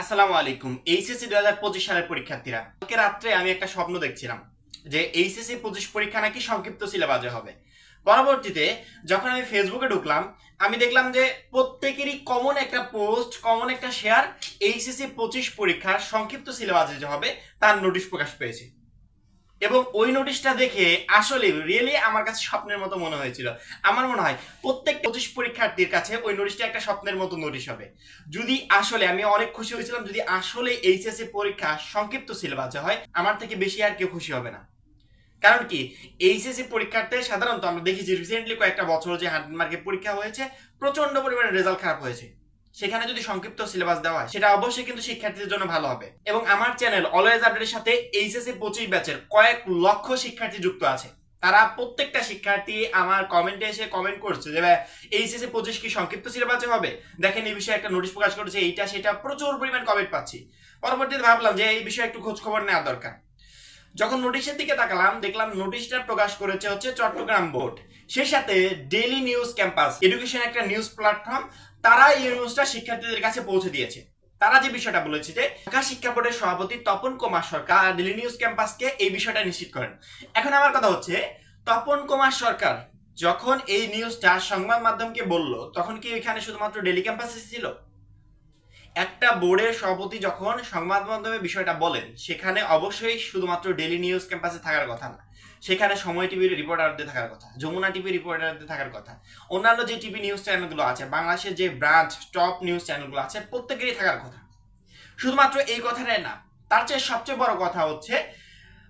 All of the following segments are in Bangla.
আসসালামু আলাইকুম। এইচএসসি দু হাজার পঁচিশ সালের পরীক্ষার্থীরা। কালকে রাত্রে আমি একটা স্বপ্ন দেখছিলাম যে এইচএসসি পঁচিশ পরীক্ষা নাকি সংক্ষিপ্ত সিলেবাসে হবে। পরবর্তীতে যখন আমি ফেসবুকে ঢুকলাম, আমি দেখলাম যে প্রত্যেকেরই কমন একটা পোস্ট কমন একটা শেয়ার এইচএসসি পঁচিশ পরীক্ষার সংক্ষিপ্ত সিলেবাসে যে হবে, তার নোটিশ প্রকাশ পেয়েছে। এবং ওই নোটিশটা দেখে আসলে রিয়েলি আমার কাছে স্বপ্নের মতো মনে হয়েছিল। আমার মনে হয় প্রত্যেক পঁচিশ পরীক্ষার্থীর কাছে ওই নোটিশটা একটা স্বপ্নের মতো নোটিশ হবে। যদি আসলে আমি অনেক খুশি হয়েছিলাম, যদি আসলে এইচএসসি পরীক্ষা সংক্ষিপ্ত সিলেবাসে হয়, আমার থেকে বেশি আর কেউ খুশি হবে না। কারণ কি? এইচএসসি পরীক্ষার্থে সাধারণত আমরা দেখেছি রিসেন্টলি কয়েকটা বছর যে হান্ড্রেড মার্কের পরীক্ষা হয়েছে প্রচণ্ড পরিমাণে রেজাল্ট খারাপ হয়েছে। সেখানে যদি সংক্ষিপ্ত সিলেবাস দেওয়া হয়, সেটা অবশ্যই কিন্তু শিক্ষার্থীদের জন্য ভালো হবে। এবং আমার চ্যানেল অলওয়েজ আপডেটের সাথে এইচএসসি পঁচিশ ব্যাচের কয়েক লক্ষ শিক্ষার্থী যুক্ত আছে। তারা প্রত্যেকটা শিক্ষার্থী আমার কমেন্টে এসে কমেন্ট করছে যে এইচএসসি পঁচিশ কি সংক্ষিপ্ত সিলেবাসে হবে? দেখেন এই বিষয়ে একটা নোটিশ প্রকাশ করেছে, এইটা, সেটা প্রচুর পরিমাণ কমেন্ট পাচ্ছি। পরবর্তীতে ভাবলাম যে, এই বিষয়ে একটু খোঁজ খবর নেওয়া দরকার। যখন নোটিশের দিকে তাকালাম, দেখলাম নোটিশটা প্রকাশ করেছে হচ্ছে চট্টগ্রাম বোর্ড। সেই সাথে ডেইলি নিউজ ক্যাম্পাস এডুকেশন একটা নিউজ প্ল্যাটফর্ম তারা এই নিউজটা শিক্ষার্থীদের কাছে পৌঁছে দিয়েছে। তারা যে বিষয়টা বলেছে যে, ঢাকা শিক্ষা বোর্ডের সভাপতি তপন কুমার সরকার ডেলি নিউজ ক্যাম্পাসকে এই বিষয়টা নিশ্চিত করেন। এখন আমার কথা হচ্ছে, তপন কুমার সরকার যখন এই নিউজটা সংবাদ মাধ্যমকে বলল, তখন কি এখানে শুধুমাত্র ডেলি ক্যাম্পাসে ছিল একটা বোর্ডের সভাপতি যখন সংবাদ মাধ্যমে বিষয়টা বলেন, সেখানে অবশ্যই শুধুমাত্র ডেলি নিউজ ক্যাম্পাসে থাকার কথা না, সেখানে সময় টিভির রিপোর্টারদের থাকার কথা, যমুনা টিভি রিপোর্টারদের থাকার কথা, অন্যান্য যে টিভি নিউজ চ্যানেলগুলো আছে, বাংলাদেশের যে ব্রাঞ্চ টপ নিউজ চ্যানেলগুলো আছে, প্রত্যেকেরই থাকার কথা। শুধুমাত্র এই কথাটাই না, তার চেয়ে সবচেয়ে বড় কথা হচ্ছে,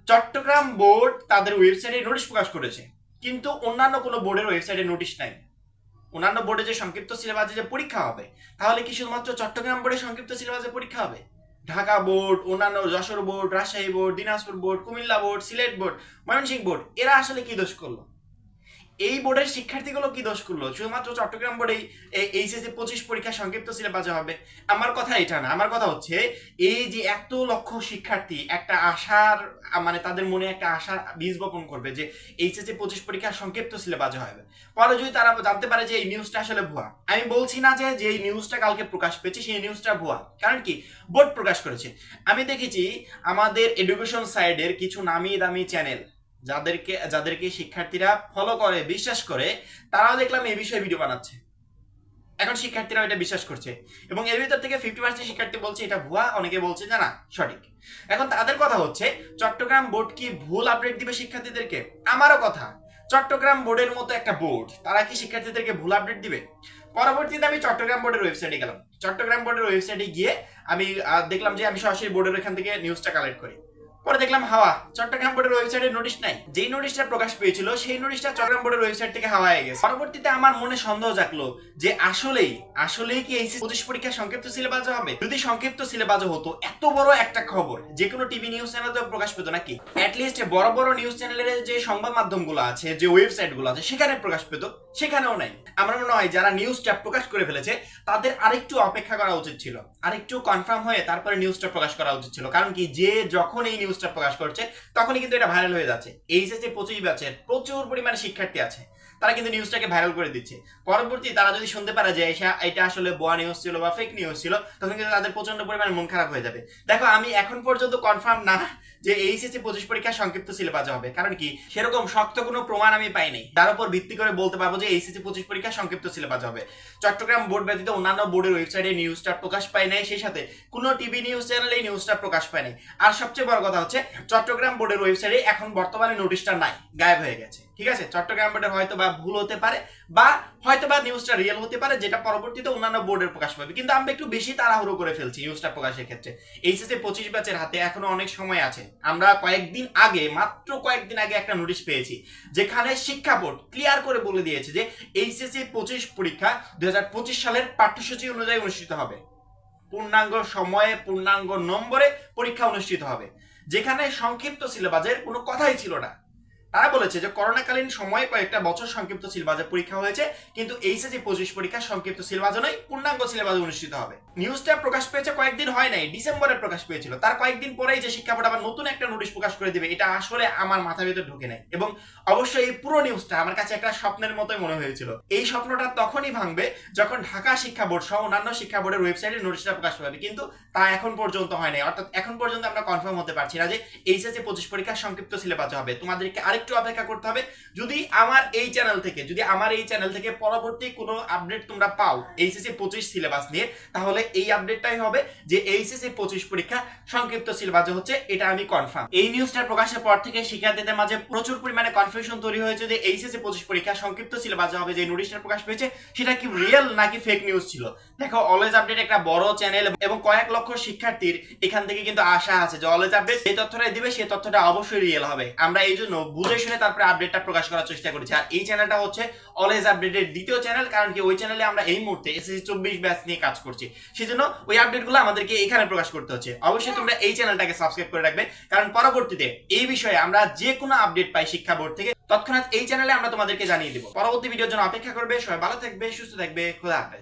চট্টগ্রাম বোর্ড তাদের ওয়েবসাইটে নোটিশ প্রকাশ করেছে, কিন্তু অন্যান্য কোনো বোর্ডের ওয়েবসাইটে নোটিশ নাই। অন্যান্য বোর্ডে যে সংক্ষিপ্ত সিলেবাসে যে পরীক্ষা হবে, তাহলে কি শুধুমাত্র চট্টগ্রাম বোর্ডে সংক্ষিপ্ত সিলেবাসে পরীক্ষা হবে? ঢাকা বোর্ড, অন্যান্য Jessore board, Rajshahi board, Dinajpur board, Comilla board, Sylhet board, Mymensingh board, এরা আসলে কি দোষ করল? এই বোর্ডের শিক্ষার্থীগুলো কি দোষ করল? শুধুমাত্র চট্টগ্রাম বোর্ডেই এইচএসসি পঁচিশ পরীক্ষা সংক্ষিপ্ত সিলেবাসে হবে আমার কথা এটা না, আমার কথা হচ্ছে এই যে এত লক্ষ শিক্ষার্থী একটা আশার মানে তাদের মনে একটা আশার বীজ বপন করবে যে এইচএসসি পঁচিশ পরীক্ষা সংক্ষিপ্ত সিলেবাসে হবে পরে যদি তারা জানতে পারে যে এই নিউজটা আসলে ভুয়া, আমি বলছি না যে যে নিউজটা কালকে প্রকাশ পেয়েছে, সেই নিউজটা ভুয়া। কারণ কি? বোর্ড প্রকাশ করেছে। আমি দেখেছি আমাদের এডুকেশন সাইডের কিছু নামি দামি চ্যানেল যাদেরকে যাদেরকে শিক্ষার্থীরা ফলো করে, বিশ্বাস করে, তারাও দেখলাম এই বিষয়ে ভিডিও বানাচ্ছে। এখন শিক্ষার্থীরা এটা বিশ্বাস করছে। এবং এর ভিতর থেকে ফিফটি পার্সেন্ট শিক্ষার্থী বলছে, এটা ভুয়া। অনেকে বলছে যে না, সঠিক। এখন তাদের কথা হচ্ছে, চট্টগ্রাম বোর্ড কি ভুল আপডেট দিবে শিক্ষার্থীদেরকে? আমারও কথা। চট্টগ্রাম বোর্ডের মতো একটা বোর্ড, তারা কি শিক্ষার্থীদেরকে ভুল আপডেট দিবে? পরবর্তীতে আমি চট্টগ্রাম বোর্ডের ওয়েবসাইটে গেলাম। চট্টগ্রাম বোর্ডের ওয়েবসাইটে গিয়ে আমি দেখলাম যে আমি সরাসরি বোর্ডের এখান থেকে নিউজটা কালেক্ট করি। পরে দেখলাম হাওয়া। চট্টগ্রাম বোর্ডের ওয়েবসাইটে নোটিশ নাই। যেই নোটিশটা প্রকাশ পেয়েছিল, সেই নোটিশটা চট্টগ্রাম বোর্ডের ওয়েবসাইট থেকে হাওয়া হয়ে গেছে। পরবর্তীতে আমার মনে সন্দেহ জাগলো যে আসলেই আসলেই কি এই পঁচিশ পরীক্ষা সংক্ষিপ্ত সিলেবাস হবে? যদি সংক্ষিপ্ত সিলেবাস হতো, এত বড় একটা খবর যে কোনো টিভি নিউজ চ্যানেলে প্রকাশ পেতো নাকি? অ্যাটলিস্ট বড় বড় নিউজ চ্যানেলের যে সংবাদ মাধ্যমগুলো আছে, যে ওয়েবসাইটগুলো আছে, সেখানে প্রকাশ পেতো, সেখানেও নাই। আমার মনে হয় যারা নিউজটা প্রকাশ করে ফেলেছে, তাদের আরেকটু অপেক্ষা করা উচিত ছিল। আরেকটু কনফার্ম হয়ে তারপরে নিউজটা প্রকাশ করা উচিত ছিল। কারণ কি, যে যখন এই নিউজটা প্রকাশ করছে, তখনই কিন্তু এটা ভাইরাল হয়ে যাচ্ছে। এইচএসসি পঁচিশ ব্যাচের প্রচুর পরিমাণে শিক্ষার্থী আছে। তারা কিন্তু নিউজটাকে ভাইরাল করে দিচ্ছে। পরবর্তী তারা যদি শুনতে পারে যে এটা- আসলে বোয়া নিউজ ছিল বা ফেক নিউজ ছিল, তখন কিন্তু তাদের প্রচণ্ড পরিমাণে মন খারাপ হয়ে যাবে। দেখো, আমি এখন পর্যন্ত কনফার্ম না যে এইচএসসি পঁচিশ পরীক্ষা সংক্ষিপ্ত সিলেবাসে হবে। কারণ কি? সেরকম শক্ত কোনো প্রমাণ আমি পাইনি তার উপর ভিত্তি করে বলতে পারব যে এইচএসসি পঁচিশ পরীক্ষা সংক্ষিপ্ত সিলেবাস হবে। চট্টগ্রাম বোর্ড ব্যতীত অন্যান্য বোর্ডের ওয়েবসাইটে নিউজটা প্রকাশ পায় নাই। সেই সাথে কোনো টিভি নিউজ চ্যানেলে এই নিউজটা প্রকাশ পায় নাই। আর সবচেয়ে বড় কথা হচ্ছে, চট্টগ্রাম বোর্ডের ওয়েবসাইটে এখন বর্তমানে নোটিশটা নাই। গায়েব হয়ে গেছে। ঠিক আছে? চট্টগ্রাম বোর্ডের হয়তো বা ভুল হতে পারে বা হয়তো বা নিউজটা রিয়েল হতে পারে, যেটা পরবর্তীতে অন্যান্য বোর্ডের প্রকাশ পাবে। কিন্তু আমরা একটু বেশি তাড়াহুড়ো করে ফেলছি নিউজটা প্রকাশের ক্ষেত্রে। এইচএসসি পঁচিশ ব্যাচের হাতে এখনও অনেক সময় আছে। আমরা কয়েকদিন আগে, মাত্র কয়েকদিন আগে একটা নোটিশ পেয়েছি, যেখানে শিক্ষা বোর্ড ক্লিয়ার করে বলে দিয়েছে যে এইচএসসি পঁচিশ পরীক্ষা দুই হাজার পঁচিশ সালের পাঠ্যসূচি অনুযায়ী অনুষ্ঠিত হবে। পূর্ণাঙ্গ সময়ে পূর্ণাঙ্গ নম্বরে পরীক্ষা অনুষ্ঠিত হবে। যেখানে সংক্ষিপ্ত সিলেবাসের কোনো কথাই ছিল না। তারা বলেছে যে, করোনাকালীন সময়ে কয়েকটা বছর সংক্ষিপ্ত সিলেবাসে পরীক্ষা হয়েছে, কিন্তু এইচএসসি পঁচিশ পরীক্ষা সংক্ষিপ্ত সিলেবাস নয় পূর্ণাঙ্গ সিলেবাস অনুষ্ঠিত হবে। নিউজটা প্রকাশ পেয়েছে কয়েকদিন হয় নাই, ডিসেম্বরে প্রকাশ পেয়েছিল। তার কয়েকদিন পরেই যে শিক্ষা বোর্ড আবার নতুন একটা নোটিশ প্রকাশ করে দিবে, এটা আসলে আমার মাথার ভিতরে ঢুকে নেয় এবং অবশ্যই এই পুরো নিউজটা আমার কাছে একটা স্বপ্নের মতোই মনে হয়েছিল। এই স্বপ্নটা তখনই ভাঙবে যখন ঢাকা শিক্ষা বোর্ড সহ অন্যান্য শিক্ষা বোর্ডের ওয়েবসাইটে নোটিশটা প্রকাশ পাবে। কিন্তু তা এখন পর্যন্ত হয় নাই। অর্থাৎ এখন পর্যন্ত আমরা কনফার্ম হতে পারছি না যে, এইচএসসি পঁচিশ পরীক্ষার সংক্ষিপ্ত সিলেবাস হবে। তোমাদেরকে আরেকটু অপেক্ষা করতে হবে। যদি আমার এই চ্যানেল থেকে, যদি আমার এই চ্যানেল থেকে পরবর্তী কোনো আপডেট তোমরা পাও এইচএসসি পঁচিশ সিলেবাস নিয়ে, তাহলে এই আপডেটটাই হবে যে এইচএসসি পঁচিশ পরীক্ষা সংক্ষিপ্ত সিলেবাসে হচ্ছে, এটা আমি কনফার্ম এই নিউজটার প্রকাশের পর থেকে শিক্ষার্থীদের মাঝে প্রচুর পরিমাণে কনফিউশন তৈরি হয়েছে যে এইচএসসি পঁচিশ পরীক্ষা সংক্ষিপ্ত সিলেবাসে হবে যে নোটিশটা প্রকাশ পেয়েছে, সেটা কি রিয়েল নাকি ফেক নিউজ ছিল? দেখো অলওয়েজ আপডেট একটা বড় চ্যানেল এবং কয়েক লক্ষ শিক্ষার্থীর এখান থেকে কিন্তু আশা আছে যে অলওয়েজ আপডেট যে তথ্যটা দিবে সেই তথ্যটা অবশ্যই রিয়েল হবে। আমরা এই জন্য বুঝে শুনে তারপরে আপডেটটা প্রকাশ করার চেষ্টা করেছি। আর এই চ্যানেলটা হচ্ছে অলওয়েজ আপডেটের দ্বিতীয় চ্যানেল কারণ কি ওই চ্যানেলে আমরা এই মুহূর্তে এসএসসি চব্বিশ ব্যাচ নিয়ে কাজ করছি। সেজন্য ওই আপডেটগুলো আমাদেরকে এখানে প্রকাশ করতে হচ্ছে। অবশ্যই তোমরা এই চ্যানেলটাকে সাবস্ক্রাইব করে রাখবে, কারণ পরবর্তীতে এই বিষয়ে আমরা যে কোনো আপডেট পাই শিক্ষা বোর্ড থেকে, তৎক্ষণাৎ এই চ্যানেলে আমরা তোমাদেরকে জানিয়ে দেবো। পরবর্তী ভিডিওর জন্য অপেক্ষা করবে, সবাই ভালো থাকবে, সুস্থ থাকবে, খোদা হাফেজ।